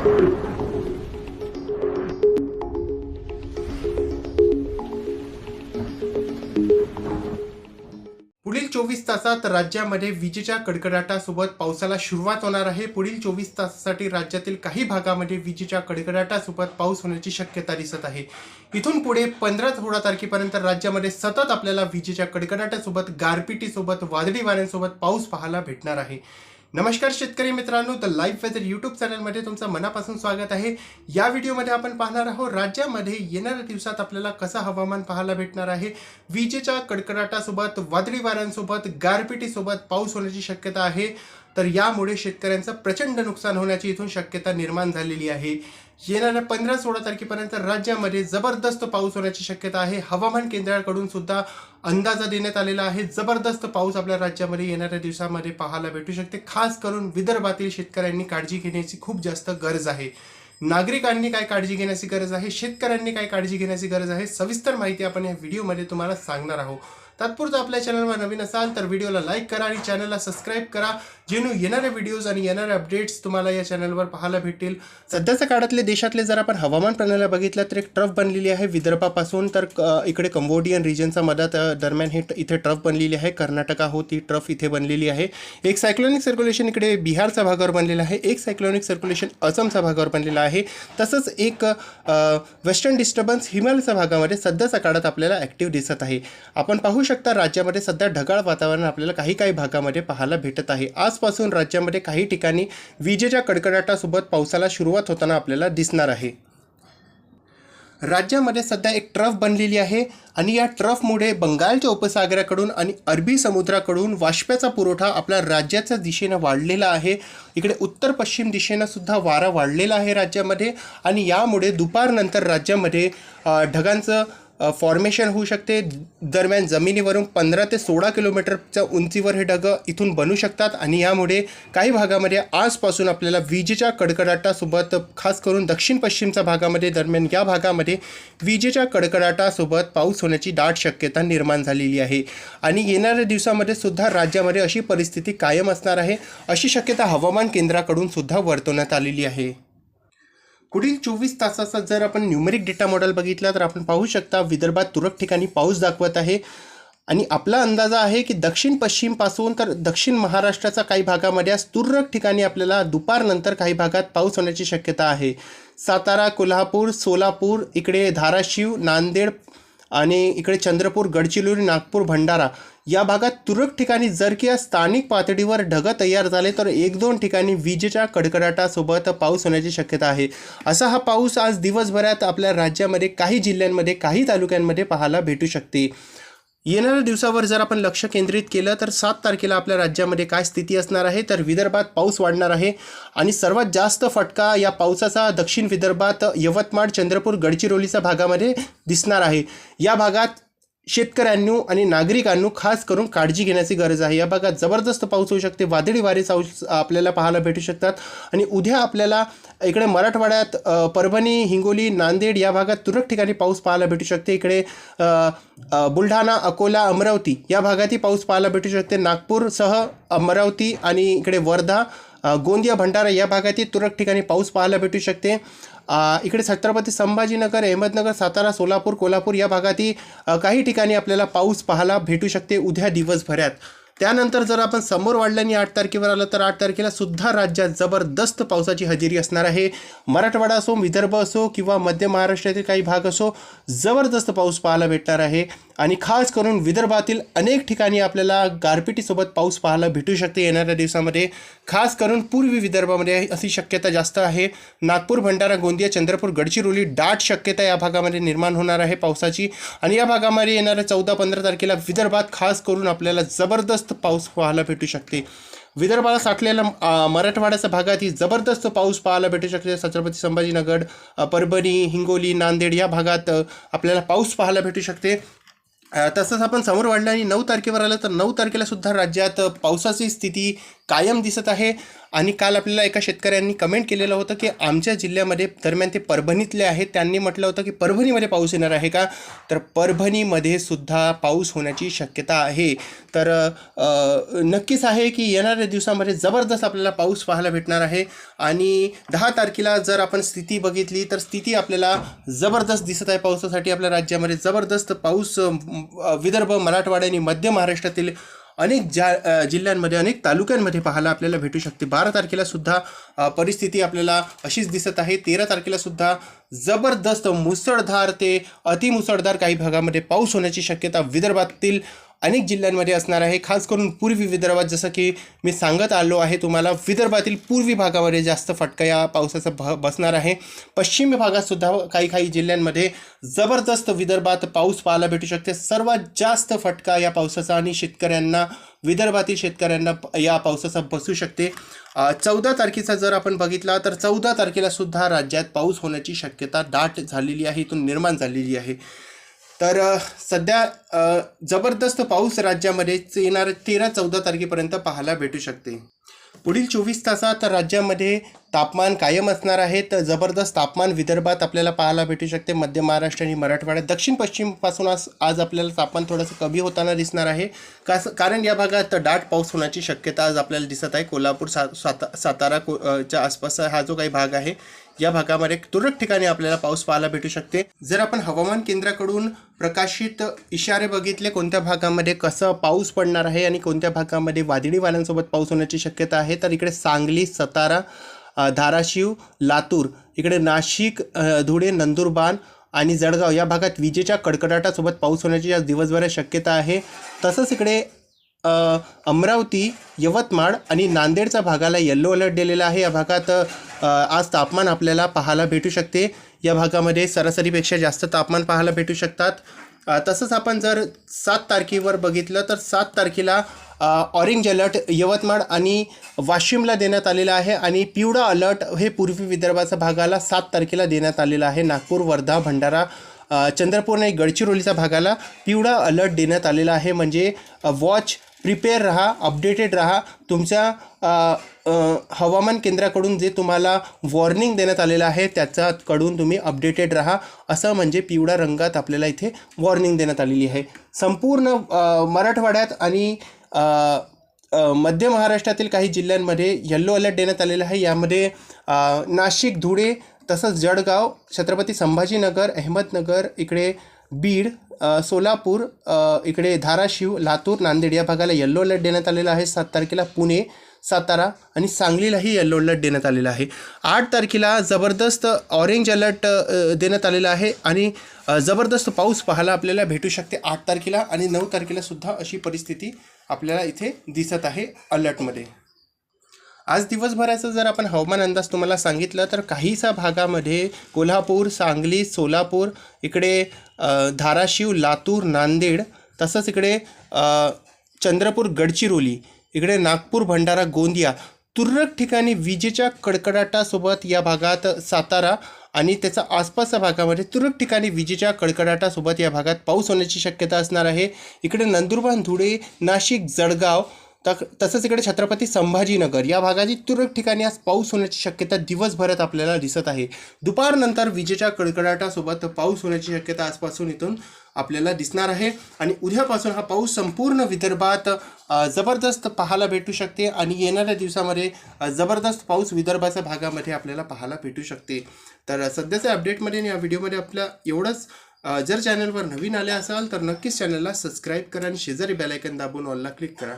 पुढील चोवीस तासात राज्यामध्ये विजेच्या कडकडाटासोबत पावसाला सुरुवात होणार आहे. पुढील चोवीस तासासाठी राज्यातील काही भागामध्ये विजेच्या कडकडाटासोबत पाऊस होण्याची शक्यता दिसत आहे. इथून पुढे पंधरा सोळा तारखेपर्यंत राज्यामध्ये सतत आपल्याला विजेच्या कडकडाटासोबत गारपिटीसोबत वादळी वाऱ्यांसोबत पाऊस पाहायला भेटणार आहे. नमस्कार शेतकरी मित्रांनो द लाईफ वेदर यूट्यूब चॅनलमध्ये तुमचं मनापासून स्वागत आहे. या व्हिडिओमध्ये आपण पाहणार आहोत राज्यामध्ये येणाऱ्या दिवसात आपल्याला कसं हवामान पाहायला भेटणार आहे. विजेच्या कडकडाटासोबत वादळी वाऱ्यांसोबत गारपिटीसोबत पाऊस होण्याची शक्यता आहे. तर यामुळे शेतकऱ्यांचं प्रचंड नुकसान होण्याची इथून शक्यता निर्माण झालेली आहे. येणाऱ्या पंधरा सोळा तारखेपर्यंत राज्यामध्ये जबरदस्त पाऊस होण्याची शक्यता आहे. हवामान केंद्राकडून सुद्धा अंदाजा देण्यात आलेला आहे. जबरदस्त पाऊस आपल्या राज्यामध्ये येणाऱ्या दिवसामध्ये पाहायला भेटू शकते. खास करून विदर्भातील शेतकऱ्यांनी काळजी घेण्याची खूप जास्त गरज आहे. नागरिकांनी काय काळजी घेण्याची गरज आहे? शेतकऱ्यांनी काय काळजी घेण्याची गरज आहे? सविस्तर माहिती आपण या व्हिडिओमध्ये तुम्हाला सांगणार आहोत. तात्पुरतं आपल्या चॅनलवर नवीन असाल तर व्हिडिओला लाईक करा आणि चॅनलला सबस्क्राईब करा. जेणू येणाऱ्या व्हिडिओज आणि येणाऱ्या अपडेट्स तुम्हाला या चॅनलवर पाहायला भेटतील. सध्याच्या काळातले देशातले जर आपण हवामान प्रणाली बघितलं तर एक ट्रफ बनलेली आहे विदर्भापासून. तर क- इकडे कंबोडियन रिजनचा मदत दरम्यान हे इथे ट्रफ बनलेली आहे. कर्नाटका हो ती ट्रफ इथे बनलेली आहे. एक सायक्लोनिक सर्क्युलेशन इकडे बिहारच्या भागावर बनलेलं आहे. एक सायक्लोनिक सर्क्युलेशन असमच्या भागावर बनलेलं आहे. तसंच एक वेस्टर्न डिस्टर्बन्स हिमालयच्या भागामध्ये सध्याच्या काळात आपल्याला ॲक्टिव्ह दिसत आहे. आपण पाहू शकता राज्यामध्ये सध्या ढगाळ वातावरण आपल्याला काही काही भागामध्ये पाहायला भेटत आहे. आज आजपासून राज्यामध्ये काही ठिकाणी विजेच्या कडकडाटासोबत पावसाला सुरुवात होताना आपल्याला दिसणार आहे. राज्यामध्ये सध्या एक ट्रफ बनलेली आहे आणि या ट्रफमुळे बंगालच्या उपसागराकडून आणि अरबी समुद्राकडून वाष्प्याचा पुरवठा आपल्या राज्याच्या दिशेनं वाढलेला आहे. इकडे उत्तर पश्चिम दिशेनं सुद्धा वारा वाढलेला आहे राज्यामध्ये आणि यामुळे दुपारनंतर राज्यामध्ये ढगांचं फॉर्मेशन होऊ शकते. दरम्यान जमिनीवरून पंधरा ते सोळा किलोमीटरच्या उंचीवर हे ढगं इथून बनू शकतात आणि यामुळे काही भागामध्ये आजपासून आपल्याला विजेच्या कडकडाटासोबत खास करून दक्षिण पश्चिमच्या भागामध्ये दरम्यान या भागामध्ये विजेच्या कडकडाटासोबत पाऊस होण्याची दाट शक्यता निर्माण झालेली आहे. आणि येणाऱ्या दिवसामध्ये सुद्धा राज्यामध्ये अशी परिस्थिती कायम असणार आहे. अशी शक्यता हवामान केंद्राकडून सुद्धा वर्तवण्यात आलेली आहे. पुढील चोवीस तासाचा जर आपण न्यूमेरिक डेटा मॉडेल बघितला तर आपण पाहू शकता विदर्भात तुरळक ठिकाणी पाऊस दाखवत आहे. आणि आपला अंदाजा आहे की दक्षिण पश्चिमपासून तर दक्षिण महाराष्ट्राच्या काही भागामध्ये आज तुरळक ठिकाणी आपल्याला दुपारनंतर काही भागात पाऊस होण्याची शक्यता आहे. सातारा कोल्हापूर सोलापूर इकडे धाराशिव नांदेड आणि इकडे चंद्रपूर गडचिरोली नागपूर भंडारा या भागात तुरळक ठिकाणी जर की या स्थानिक पातळीवर ढगं तयार झाले तर एक दोन ठिकाणी विजेच्या कडकडाटासोबत पाऊस होण्याची शक्यता आहे. असा हा पाऊस आज दिवसभरात आपल्या राज्यामध्ये काही जिल्ह्यांमध्ये काही तालुक्यांमध्ये पाहायला भेटू शकते. येणाऱ्या दिवसावर जर आपण लक्ष केंद्रित केलं तर सात तारखेला आपल्या राज्यामध्ये काय स्थिती असणार आहे? तर विदर्भात पाऊस वाढणार आहे आणि सर्वात जास्त फटका या पावसाचा दक्षिण विदर्भात यवतमाळ चंद्रपूर गडचिरोलीच्या भागामध्ये दिसणार आहे. या भागात शेतकऱ्यांनो आणि नागरिकांनो खास करून काळजी घेण्याची गरज आहे. या भागात जबरदस्त पाऊस होऊ शकते वादळी वारे साऊस आपल्याला पाहायला भेटू शकतात आणि उद्या आपल्याला इकडे मराठवाड्यात परभणी हिंगोली नांदेड या भागात तुरळक ठिकाणी पाऊस पाहायला भेटू शकते. इकडे बुलढाणा अकोला अमरावती या भागातही पाऊस पाहायला भेटू शकते. नागपूरसह अमरावती आणि इकडे वर्धा गोंदिया भंडारा या भागातही तुरळक ठिकाणी पाऊस पाहायला भेटू शकते. इकडे छत्रपती संभाजीनगर अहमदनगर सातारा सोलापूर कोल्हापूर या भागातही काही ठिकाणी आपल्याला पाऊस पाहायला भेटू शकते उद्या दिवसभरात. त्यानंतर जर आपण समोर वाढल्याने आठ तारखेवर आलं तर आठ तारखेला सुद्धा राज्यात जबरदस्त पावसाची हजेरी असणार आहे. मराठवाडा असो विदर्भ असो किंवा मध्य महाराष्ट्रातील काही भाग असो जबरदस्त पाऊस पाहायला भेटणार आहे. आणि खास करून विदर्भातील अनेक ठिकाणी आपल्याला गारपिटीसोबत पाऊस पाहायला भेटू शकते येणाऱ्या दिवसामध्ये. खास करून पूर्वी विदर्भामध्ये अशी शक्यता जास्त आहे. नागपूर भंडारा गोंदिया चंद्रपूर गडचिरोली दाट शक्यता या भागामध्ये निर्माण होणार आहे पावसाची. आणि या भागामध्ये येणाऱ्या चौदा पंधरा तारखेला विदर्भात खास करून आपल्याला जबरदस्त पाऊस पाहायला भेटू शकते. विदर्भाला साठलेला मराठवाड्याच्या भागातही जबरदस्त पाऊस पाहायला भेटू शकते. छत्रपती संभाजीनगर परभणी हिंगोली नांदेड या भागात आपल्याला पाऊस पाहायला भेटू शकते. तसंच आपण समोर वाढलं आणि नऊ तारखेवर आलं तर नऊ तारखेला सुद्धा राज्यात पावसाची स्थिती कायम दिसत आहे. आणि काल आपल्याला एका शेतकऱ्यांनी कमेंट केलेलं होतं की आमच्या जिल्ह्यामध्ये दरम्यान ते परभणीतले आहेत. त्यांनी म्हटलं होतं की परभणीमध्ये पाऊस येणार आहे का? तर परभणीमध्ये सुद्धा पाऊस होण्याची शक्यता आहे. तर नक्कीच आहे की येणाऱ्या दिवसामध्ये जबरदस्त आपल्याला पाऊस पाहायला भेटणार आहे. आणि दहा तारखेला जर आपण स्थिती बघितली तर स्थिती आपल्याला जबरदस्त दिसत आहे पावसासाठी. आपल्या राज्यामध्ये जबरदस्त पाऊस विदर्भ मराठवाडा आणि मध्य महाराष्ट्रातील अनेक ज्या जिल्ह्यांमध्ये अनेक तालुक्यांमध्ये पाहायला आपल्याला भेटू शकते. बारा तारखेला सुद्धा परिस्थिती आपल्याला अशीच दिसत आहे. तेरा तारखेला सुद्धा जबरदस्त मुसळधार ते अतिमुसळधार काही भागामध्ये पाऊस होण्याची शक्यता विदर्भातील अनेक जिल्ह्यांमध्ये असणार आहे. खास करून पूर्वी विदर्भात जसं की मी सांगत आलो आहे तुम्हाला विदर्भातील पूर्वी भागामध्ये जास्त फटका या पावसाचा भ बसणार आहे. पश्चिम भागातसुद्धा काही काही जिल्ह्यांमध्ये जबरदस्त विदर्भात पाऊस पाहायला भेटू शकते. सर्वात जास्त फटका या पावसाचा आणि शेतकऱ्यांना विदर्भातील शेतकऱ्यांना या पावसाचा बसू शकते. चौदा तारखेचा जर आपण बघितला तर चौदा तारखेला सुद्धा राज्यात पाऊस होण्याची शक्यता दाट झालेली आहे इथून निर्माण झालेली आहे. तर सध्या जबरदस्त पाऊस राज्यामध्ये येणार तेरा चौदा तारखेपर्यंत पाहायला भेटू शकते. पुढील चोवीस तासात राज्यामध्ये तापमान कायम असणार आहे. तर जबरदस्त तापमान विदर्भात आपल्याला पाहायला भेटू शकते. मध्य महाराष्ट्र आणि मराठवाड्यात दक्षिण पश्चिमपासून आज आज आपल्याला तापमान थोडंसं कमी होताना दिसणार आहे. कास कारण या भागात दाट पाऊस होण्याची शक्यता आज आपल्याला दिसत आहे. कोल्हापूर सा साता सातारा को च्या आसपास हा जो काही भाग आहे या भागामध्ये तुरळक ठिकाणी आपल्याला पाऊस पाहायला भेटू शकते. जर आपण हवामान केंद्राकडून प्रकाशित इशारे बघितले कोणत्या भागामध्ये कसं पाऊस पडणार आहे आणि कोणत्या भागामध्ये वादळी वाऱ्यांसोबत पाऊस होण्याची शक्यता आहे तर इकडे सांगली सातारा धाराशिव लातूर इकडे नाशिक धुळे नंदुरबार आणि जळगाव या भागात विजेच्या कडकडाटासोबत पाऊस होण्याची आज दिवसभरात शक्यता आहे. तसंच इकडे अमरावती यवतमाळ आणि नांदेडच्या भागाला येल्लो अलर्ट दिलेला आहे. या भागात आज तापमान आपल्याला पाहायला भेटू शकते. या भागामध्ये सरासरीपेक्षा जास्त तापमान पाहायला भेटू शकतात. तसंच आपण जर सात तारखेवर बघितलं तर सात तारखेला ऑरेंज अलर्ट यवतमाळ आणि वाशिमला देण्यात आलेला आहे आणि पिवळा अलर्ट हे पूर्वी विदर्भाच्या भागाला सात तारखेला देण्यात आलेला आहे. नागपूर वर्धा भंडारा चंद्रपूर आणि गडचिरोलीच्या भागाला पिवळा अलर्ट देण्यात आलेला आहे. म्हणजे वॉच प्रिपेअर राहा अपडेटेड राहा. तुमच्या हवामान केंद्राकडून जे तुम्हाला वॉर्निंग देण्यात आलेलं आहे त्याच्याकडून तुम्ही अपडेटेड राहा. असं म्हणजे पिवळ्या रंगात आपल्याला इथे वॉर्निंग देण्यात आलेली आहे. संपूर्ण मराठवाड्यात आणि मध्य महाराष्ट्रातील काही जिल्ह्यांमध्ये येल्लो अलर्ट देण्यात आलेला आहे. यामध्ये नाशिक धुळे तसंच जळगाव छत्रपती संभाजीनगर अहमदनगर इकडे बीड सोलापूर इकडे धाराशिव लातूर नांदेड या भागाला येल्लो अलर्ट देण्यात आलेला आहे. सात तारखेला पुणे सातारा आणि सांगलीलाही येल्लो अलर्ट देण्यात आलेला आहे. आठ तारखेला जबरदस्त ऑरेंज अलर्ट देण्यात आलेला आहे आणि जबरदस्त पाऊस पाहायला आपल्याला भेटू शकते आठ तारखेला आणि नऊ तारखेला सुद्धा अशी परिस्थिती आपल्याला इथे दिसत आहे अलर्टमध्ये आज दिवसभराचं जर आपण हवामान अंदाज तुम्हाला सांगितलं तर काहीसा भागामध्ये कोल्हापूर सांगली सोलापूर इकडे धाराशिव लातूर नांदेड तसंच इकडे चंद्रपूर गडचिरोली इकडे नागपूर भंडारा गोंदिया तुरळक ठिकाणी विजेच्या कडकडाटासोबत या भागात सातारा आणि त्याचा आसपासच्या भागामध्ये तुरळक ठिकाणी विजेच्या कडकडाटासोबत या भागात पाऊस होण्याची शक्यता असणार आहे. इकडे नंदुरबार धुळे नाशिक जळगाव तक तसंच इकडे छत्रपती संभाजीनगर या भागाची तुरळक ठिकाणी आज पाऊस होण्याची शक्यता दिवसभरात आपल्याला दिसत आहे. दुपारनंतर विजेच्या कडकडाटासोबत पाऊस होण्याची शक्यता आजपासून इथून आपल्याला दिसणार आहे. आणि उद्यापासून हा पाऊस संपूर्ण विदर्भात जबरदस्त पाहायला भेटू शकते आणि येणाऱ्या दिवसामध्ये जबरदस्त पाऊस विदर्भाच्या भागामध्ये आपल्याला पाहायला भेटू शकते. तर सध्याच्या अपडेटमध्ये आणि या व्हिडिओमध्ये आपल्या एवढंच. जर चॅनलवर नवीन आले असाल तर नक्कीच चॅनलला सबस्क्राईब करा आणि शेजारी बेलायकन दाबून ऑलला क्लिक करा.